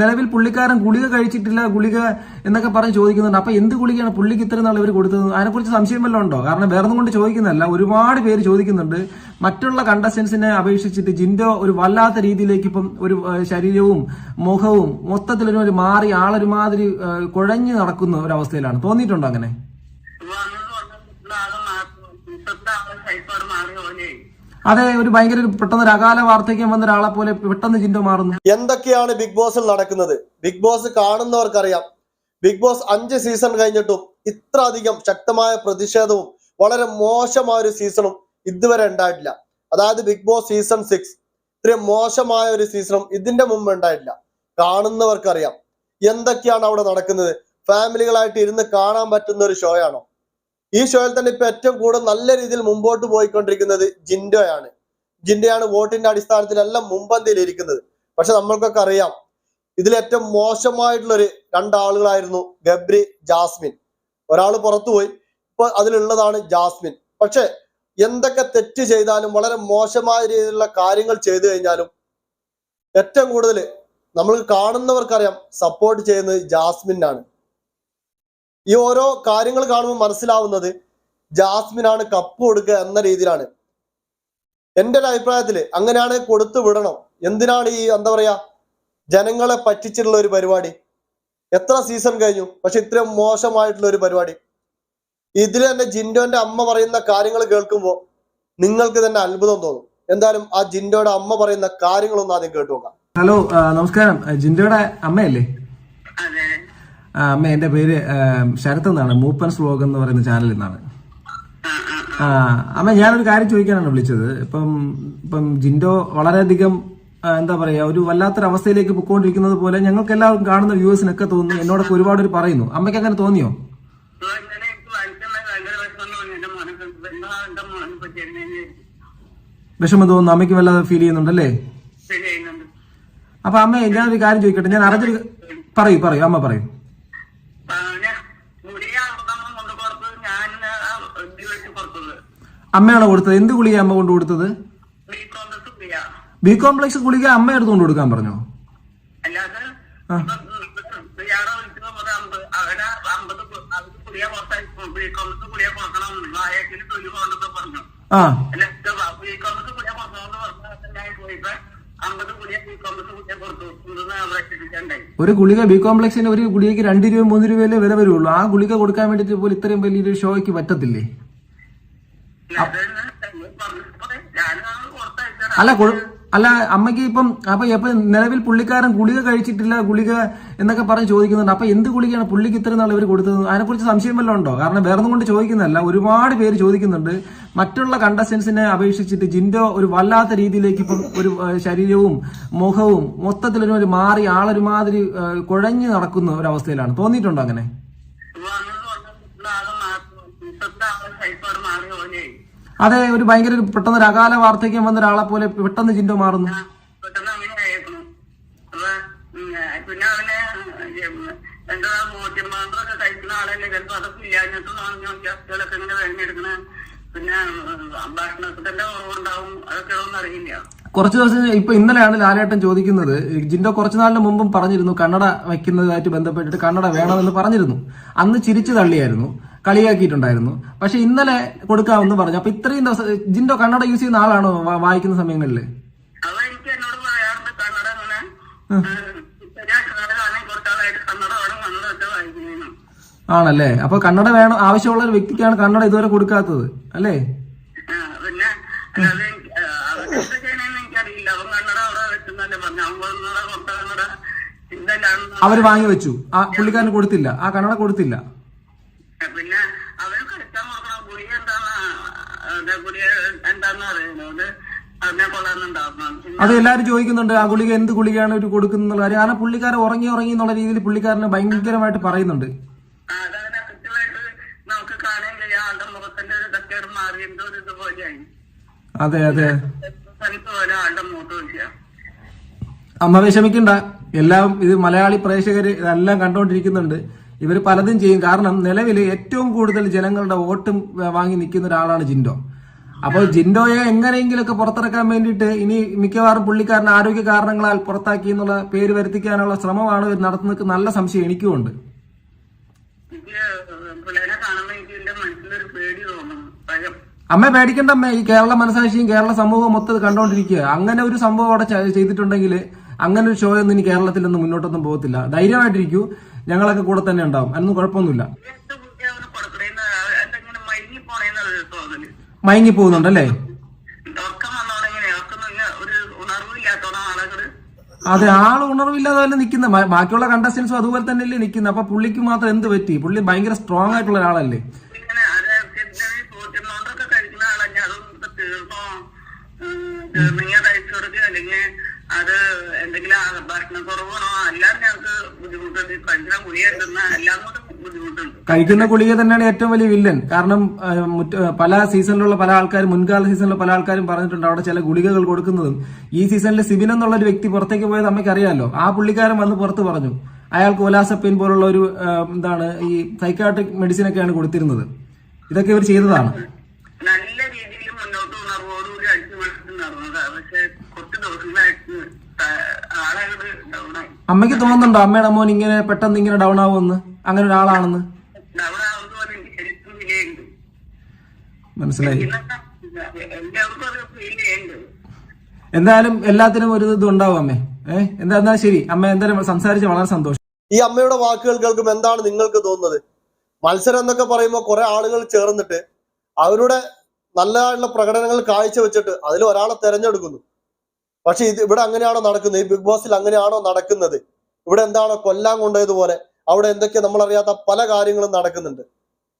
നിലവിൽ പുള്ളിക്കാരൻ ഗുളിക കഴിച്ചിട്ടില്ല ഗുളിക എന്നൊക്കെ പറഞ്ഞ് ചോദിക്കുന്നുണ്ട്. അപ്പൊ എന്ത് ഗുളികയാണ് പുള്ളിക്ക് ഇത്ര നാൾ ഇവർ കൊടുത്തത്? അതിനെക്കുറിച്ച് സംശയം വല്ലതും ഉണ്ടോ? കാരണം വേറെ ഒന്നും കൊണ്ട് ചോദിക്കുന്നതല്ല. ഒരുപാട് പേര് ചോദിക്കുന്നുണ്ട്. മറ്റുള്ള കണ്ടസ്റ്റൻസിനെ അപേക്ഷിച്ചിട്ട് ജിൻഡോ ഒരു വല്ലാത്ത രീതിയിലേക്ക് ഇപ്പം ഒരു ശരീരവും മുഖവും മൊത്തത്തിൽ ഒരു മാറി ആളൊരുമാതിരി കുഴഞ്ഞു നടക്കുന്ന ഒരവസ്ഥയിലാണ്. തോന്നിയിട്ടുണ്ടോ അങ്ങനെ? അതെ ഒരു ഭയങ്കര പെട്ടെന്ന് ഒരു അകാല വാർദ്ധക്യം വന്ന ഒരാളെ പോലെ പെട്ടെന്ന് ചിന്ത മാറുന്നു. എന്തൊക്കെയാണ് ബിഗ് ബോസിൽ നടക്കുന്നത്? ബിഗ് ബോസ് കാണുന്നവർക്കറിയാം. ബിഗ് ബോസ് അഞ്ച് സീസൺ കഴിഞ്ഞിട്ടും ഇത്ര അധികം ശക്തമായ പ്രതിഷേധവും വളരെ മോശമായ ഒരു സീസണും ഇതുവരെ ഉണ്ടായിട്ടില്ല. അതായത് ബിഗ് ബോസ് സീസൺ സിക്സ് ഇത്രയും മോശമായ ഒരു സീസണും ഇതിന്റെ മുമ്പ് ഉണ്ടായിട്ടില്ല. കാണുന്നവർക്കറിയാം. എന്തൊക്കെയാണ് അവിടെ നടക്കുന്നത്? ഫാമിലികളായിട്ട് ഇരുന്ന് കാണാൻ പറ്റുന്ന ഒരു ഷോ ആണോ? ഈ ഷോയിൽ തന്നെ ഇപ്പൊ ഏറ്റവും കൂടുതൽ നല്ല രീതിയിൽ മുമ്പോട്ട് പോയിക്കൊണ്ടിരിക്കുന്നത് ജിൻഡോയാണ്. ജിൻഡോയാണ് വോട്ടിന്റെ അടിസ്ഥാനത്തിലെല്ലാം മുമ്പന്തിയിൽ ഇരിക്കുന്നത്. പക്ഷെ നമ്മൾക്കൊക്കെ അറിയാം ഇതിൽ ഏറ്റവും മോശമായിട്ടുള്ളൊരു രണ്ടാളുകളായിരുന്നു ഗബ്രി ജാസ്മിൻ. ഒരാൾ പുറത്തുപോയി ഇപ്പൊ അതിലുള്ളതാണ് ജാസ്മിൻ. പക്ഷെ എന്തൊക്കെ തെറ്റ് ചെയ്താലും വളരെ മോശമായ രീതിയിലുള്ള കാര്യങ്ങൾ ചെയ്തു കഴിഞ്ഞാലും ഏറ്റവും കൂടുതൽ നമ്മൾ കാണുന്നവർക്കറിയാം സപ്പോർട്ട് ചെയ്യുന്നത് ജാസ്മിനാണ് ഈ ഓരോ കാര്യങ്ങൾ കാണുമ്പോൾ മനസ്സിലാവുന്നത് ജാസ്മിനാണ് കപ്പ് കൊടുക്കുക എന്ന രീതിയിലാണ്. എന്റെ ഒരു അഭിപ്രായത്തിൽ അങ്ങനെയാണ് കൊടുത്തു വിടണം. എന്തിനാണ് ഈ എന്താ പറയാ ജനങ്ങളെ പറ്റിച്ചിട്ടുള്ള ഒരു പരിപാടി? എത്ര സീസൺ കഴിഞ്ഞു? പക്ഷെ ഇത്രയും മോശമായിട്ടുള്ള ഒരു പരിപാടി. ഇതിൽ തന്നെ ജിൻഡോന്റെ അമ്മ പറയുന്ന കാര്യങ്ങൾ കേൾക്കുമ്പോൾ നിങ്ങൾക്ക് തന്നെ അത്ഭുതം തോന്നും. എന്തായാലും ആ ജിൻഡോയുടെ അമ്മ പറയുന്ന കാര്യങ്ങളൊന്നും ആദ്യം കേട്ടു നോക്കാം. ഹലോ നമസ്കാരം. ജിൻഡോയുടെ അമ്മയല്ലേ? അമ്മ എന്റെ പേര് ശരത് എന്നാണ്. മൂപ്പൻസ് വ്ലോഗ് എന്ന് പറയുന്ന ചാനലിൽ നിന്നാണ്. ആ അമ്മ ഞാനൊരു കാര്യം ചോദിക്കാനാണ് വിളിച്ചത്. ഇപ്പം ഇപ്പം ജിൻഡോ വളരെയധികം എന്താ പറയാ ഒരു വല്ലാത്തൊരു അവസ്ഥയിലേക്ക് പൊക്കോണ്ടിരിക്കുന്നത് പോലെ ഞങ്ങൾക്ക് എല്ലാവർക്കും കാണുന്ന വ്യൂവേഴ്സിനൊക്കെ തോന്നുന്നു. എന്നോടൊക്കെ ഒരുപാട് പേര് പറയുന്നു. അമ്മയ്ക്ക് അങ്ങനെ തോന്നിയോ? വിഷമം തോന്നുന്നു. അമ്മയ്ക്ക് വല്ലാതെ ഫീൽ ചെയ്യുന്നുണ്ടല്ലേ? അപ്പൊ അമ്മ ഞാനൊരു കാര്യം ചോദിക്കട്ടെ. ഞാൻ അറിഞ്ഞൊരു പറയൂ പറയൂ. അമ്മ പറയൂ മുടിയ അമ്പതമ്മ കൊണ്ട് കൊടുത്തത് ഞാൻ ഇത് വെച്ച് കൊടുത്തത് അമ്മയാണോ കൊടുത്തത്? എന്ത് ഗുളിക അമ്മ കൊണ്ട് കൊടുത്തത്? ബി കോംപ്ലക്സ് ഗുളിക. അമ്മ എടുത്തുകൊണ്ട് കൊടുക്കാൻ പറഞ്ഞോ? ആ. ഒരു ഗുളിക ബി കോംപ്ലക്സിന് ഒരു ഗുളികയ്ക്ക് രണ്ട് രൂപ മൂന്ന് രൂപയല്ലേ വില വരുള്ളൂ. ആ ഗുളിക കൊടുക്കാൻ വേണ്ടിട്ട് പോലും ഇത്രയും വലിയൊരു ഷോയ്ക്ക് പറ്റത്തില്ലേ? അല്ല അല്ല അമ്മയ്ക്ക് ഇപ്പം അപ്പൊ ഇപ്പൊ നിലവിൽ പുള്ളിക്കാരൻ ഗുളിക കഴിച്ചിട്ടില്ല ഗുളിക എന്നൊക്കെ പറഞ്ഞ് ചോദിക്കുന്നുണ്ട്. അപ്പൊ എന്ത് ഗുളികയാണ് പുള്ളിക്ക് ഇത്ര നാൾ ഇവർ കൊടുത്തത്? അതിനെക്കുറിച്ച് സംശയം വല്ലതും ഉണ്ടോ? കാരണം വേറെ കൊണ്ട് ചോദിക്കുന്നതല്ല. ഒരുപാട് പേര് ചോദിക്കുന്നുണ്ട്. മറ്റുള്ള കണ്ടസ്റ്റൻസിനെ അപേക്ഷിച്ചിട്ട് ജിൻഡോ ഒരു വല്ലാത്ത രീതിയിലേക്ക് ഇപ്പം ഒരു ശരീരവും മുഖവും മൊത്തത്തിൽ ഒരു മാറി ആളൊരുമാതിരി കുഴഞ്ഞു നടക്കുന്ന ഒരു അവസ്ഥയിലാണ് തോന്നിയിട്ടുണ്ടോ അങ്ങനെ? അതെ ഒരു ഭയങ്കര ഒരു പെട്ടെന്ന് ഒരു അകാല വാർദ്ധക്യം വന്ന ഒരാളെ പോലെ പെട്ടെന്ന് ചിന്ത മാറുന്നു. പെട്ടെന്ന് അങ്ങനെ ആയിരുന്നു. അപ്പൊ ഉം, പിന്നെ അവന് എന്താ മോട്ടിമാണ്ടൊക്കെ കഴിക്കുന്ന ആളല്ലേ ചിലപ്പോ അതൊക്കെ ഇല്ലാഞ്ഞിട്ട് ഗ്യാസുകളൊക്കെ ഇങ്ങനെ വേണമെടുക്കണ പിന്നെ ഉം, ഭക്ഷണത്തിന്റെ കുറവുണ്ടാവും അതൊക്കെ ഒന്നും അറിയില്ല. കുറച്ച് ദിവസം ഇപ്പൊ ഇന്നലെയാണ് ലാലേട്ടൻ ചോദിക്കുന്നത്. ജിൻഡോ കുറച്ചു നാളിന് മുമ്പും പറഞ്ഞിരുന്നു കണ്ണട വയ്ക്കുന്നതായിട്ട് ബന്ധപ്പെട്ടിട്ട് കണ്ണട വേണമെന്ന് പറഞ്ഞിരുന്നു. അന്ന് ചിരിച്ചു തള്ളിയായിരുന്നു. കളിയാക്കിയിട്ടുണ്ടായിരുന്നു. പക്ഷെ ഇന്നലെ കൊടുക്കാമെന്ന് പറഞ്ഞു. അപ്പൊ ഇത്രയും ദിവസം ജിൻഡോ കന്നഡ യൂസ് ചെയ്യുന്ന ആളാണോ വായിക്കുന്ന സമയങ്ങളിൽ ആണല്ലേ? അപ്പൊ കന്നഡ വേണം ആവശ്യമുള്ള ഒരു വ്യക്തിക്കാണ് കന്നഡ ഇതുവരെ കൊടുക്കാത്തത് അല്ലേ? അവർ വാങ്ങി വെച്ചു. ആ പുള്ളിക്കാരന് കൊടുത്തില്ല. ആ കന്നഡ കൊടുത്തില്ല. പിന്നെ അവന് കളിക്കാൻ മാത്രം ഗുളിക എന്താണ് ഗുളിക എന്താന്ന് പറയുന്നത് അത് എല്ലാരും ചോദിക്കുന്നുണ്ട് ആ ഗുളിക എന്ത് ഗുളികയാണ് ഒരു കൊടുക്കുന്ന കാര്യം. കാരണം പുള്ളിക്കാരൻ ഉറങ്ങി ഉറങ്ങി എന്നുള്ള രീതിയിൽ പുള്ളിക്കാരനെ ഭയങ്കരമായിട്ട് പറയുന്നുണ്ട്. അതെ അതെ. അമ്മ വിഷമിക്കണ്ട. എല്ലാം ഇത് മലയാളി പ്രേക്ഷകര് ഇതെല്ലാം കണ്ടുകൊണ്ടിരിക്കുന്നുണ്ട് ഇവർ പലതും ചെയ്യും. കാരണം നിലവിൽ ഏറ്റവും കൂടുതൽ ജനങ്ങളുടെ വോട്ടും വാങ്ങി നിൽക്കുന്ന ഒരാളാണ് ജിൻഡോ. അപ്പോൾ ജിൻഡോയെ എങ്ങനെയെങ്കിലുമൊക്കെ പുറത്തിറക്കാൻ വേണ്ടിയിട്ട് ഇനി മിക്കവാറും പുള്ളിക്കാരൻ ആരോഗ്യ കാരണങ്ങളാൽ പുറത്താക്കി എന്നുള്ള പേര് വരുത്തിക്കാനുള്ള ശ്രമമാണ് ഇവർ നടത്തുന്നത് നല്ല സംശയം എനിക്കുമുണ്ട്. അമ്മ പേടിക്കണ്ട അമ്മ. ഈ കേരള മനസാക്ഷിയും കേരള സമൂഹവും മൊത്തം കണ്ടോണ്ടിരിക്കുക. അങ്ങനെ ഒരു സംഭവം അവിടെ ചെയ്തിട്ടുണ്ടെങ്കിൽ അങ്ങനെ ഒരു ഷോ ഒന്നും ഇനി കേരളത്തിൽ നിന്ന് മുന്നോട്ടൊന്നും പോകത്തില്ല. ധൈര്യമായിട്ടിരിക്കൂ. ഞങ്ങളൊക്കെ കൂടെ തന്നെ ഉണ്ടാവും. അതൊന്നും കുഴപ്പമൊന്നുമില്ല. മയങ്ങി പോകുന്നുണ്ടല്ലേ? അതെ ആൾ ഉണർവില്ലാതെ തന്നെ നിൽക്കുന്ന. ബാക്കിയുള്ള കണ്ടസ്റ്റൻസും അതുപോലെ തന്നെയല്ലേ നിൽക്കുന്നത്. അപ്പൊ പുള്ളിക്ക് മാത്രം എന്ത് പറ്റി? പുള്ളി ഭയങ്കര സ്ട്രോങ് ആയിട്ടുള്ള ഒരാളല്ലേ? അല്ലെങ്കിൽ അത് എന്തെങ്കിലും ഭക്ഷണക്കുറവാണോ എല്ലാം ഞങ്ങൾക്ക് ബുദ്ധിമുട്ടുണ്ട്. കഴിക്കുന്ന ഗുളിക തിന്ന എല്ലാം കൊണ്ടും കഴിക്കുന്ന ഗുളിക തന്നെയാണ് ഏറ്റവും വലിയ വില്ലൻ. കാരണം പല സീസണിലുള്ള പല ആൾക്കാരും മുൻകാല സീസണിലുള്ള പല ആൾക്കാരും പറഞ്ഞിട്ടുണ്ട് അവിടെ ചില ഗുളികകൾ കൊടുക്കുന്നതും. ഈ സീസണിൽ സിബിൻ എന്നുള്ള ഒരു വ്യക്തി പുറത്തേക്ക് പോയത് അമ്മയ്ക്ക് അറിയാലോ ആ പുള്ളിക്കാരൻ വന്ന് പുറത്ത് പറഞ്ഞു. അയാൾക്ക് ഒലാസപ്പിൻ പോലുള്ള ഒരു എന്താണ് ഈ സൈക്കാട്രിക് മെഡിസിൻ ഒക്കെയാണ് കൊടുത്തിരുന്നത്. ഇതൊക്കെ ഇവർ ചെയ്തതാണ് നല്ല രീതിയിൽ മുന്നോട്ട് ഉണർവോടുകൂടി അടിച്ചു വിളിച്ച് നടന്നതാ പക്ഷെ കുറച്ച് ദിവസങ്ങളായിട്ട് ആളായിട്ട് ഡൗണായി അമ്മയ്ക്ക് തോന്നുന്നുണ്ടോ? അമ്മയുടെ മോൻ ഇങ്ങനെ പെട്ടെന്ന് ഇങ്ങനെ ഡൗൺ ആവുമെന്ന്? അങ്ങനെ ഒരാളാണെന്ന്? മനസ്സിലായി. എന്തായാലും എല്ലാത്തിനും ഒരു ഇത് ഉണ്ടാവും അമ്മേ. ഏഹ് എന്താ എന്നാ ശരി. അമ്മ എന്തായാലും സംസാരിച്ച് വളരെ സന്തോഷം. ഈ അമ്മയുടെ വാക്കുകൾ കേൾക്കും എന്താണ് നിങ്ങൾക്ക് തോന്നുന്നത്? മത്സരം എന്നൊക്കെ പറയുമ്പോൾ കുറെ ആളുകൾ ചേർന്നിട്ട് അവരുടെ നല്ല പ്രകടനങ്ങൾ കാഴ്ചവെച്ചിട്ട് അതിൽ ഒരാളെ തെരഞ്ഞെടുക്കുന്നു. പക്ഷെ ഇത് ഇവിടെ അങ്ങനെയാണോ നടക്കുന്നത്? ഈ ബിഗ് ബോസിൽ അങ്ങനെയാണോ നടക്കുന്നത്? ഇവിടെ എന്താണോ കൊല്ലാൻ കൊണ്ടതുപോലെ അവിടെ എന്തൊക്കെ നമ്മളറിയാത്ത പല കാര്യങ്ങളും നടക്കുന്നുണ്ട്.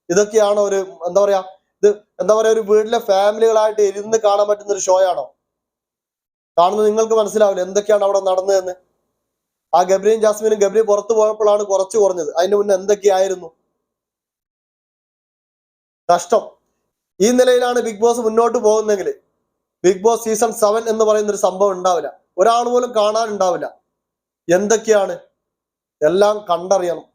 ഇതൊക്കെയാണോ ഒരു എന്താ പറയാ ഇത് എന്താ പറയാ ഒരു വീട്ടിലെ ഫാമിലികളായിട്ട് ഇരുന്ന് കാണാൻ പറ്റുന്ന ഒരു ഷോ ആണോ കാണുന്നത് നിങ്ങൾക്ക് മനസ്സിലാവില്ല എന്തൊക്കെയാണ് അവിടെ നടന്നതെന്ന്? ആ ഗബ്രിയും ജാസ്മിനും ഗബ്രി പുറത്തു പോയപ്പോഴാണ് കുറച്ച് കുറഞ്ഞത്. അതിന് മുന്നേ എന്തൊക്കെയായിരുന്നു? കഷ്ടം ഈ നിലയിലാണ് ബിഗ് ബോസ് മുന്നോട്ട് പോകുന്നെങ്കിൽ ബിഗ് ബോസ് സീസൺ സെവൻ എന്ന് പറയുന്ന ഒരു സംഭവം ഉണ്ടാവില്ല. ഒരാൾ പോലും കാണാനുണ്ടാവില്ല. എന്തൊക്കെയാണ്? എല്ലാം കണ്ടറിയണം.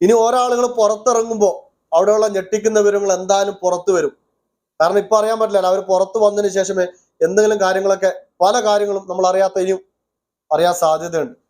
ഇനി ഒരാളുകൾ പുറത്തിറങ്ങുമ്പോൾ അവിടെയുള്ള ഞെട്ടിക്കുന്ന വിവരങ്ങൾ എന്തായാലും പുറത്തു വരും. കാരണം ഇപ്പൊ അറിയാൻ പറ്റില്ല അവർ പുറത്തു വന്നതിന് ശേഷമേ എന്തെങ്കിലും കാര്യങ്ങളൊക്കെ പല കാര്യങ്ങളും നമ്മൾ അറിയാത്ത ഇനിയും അറിയാൻ സാധ്യതയുണ്ട്.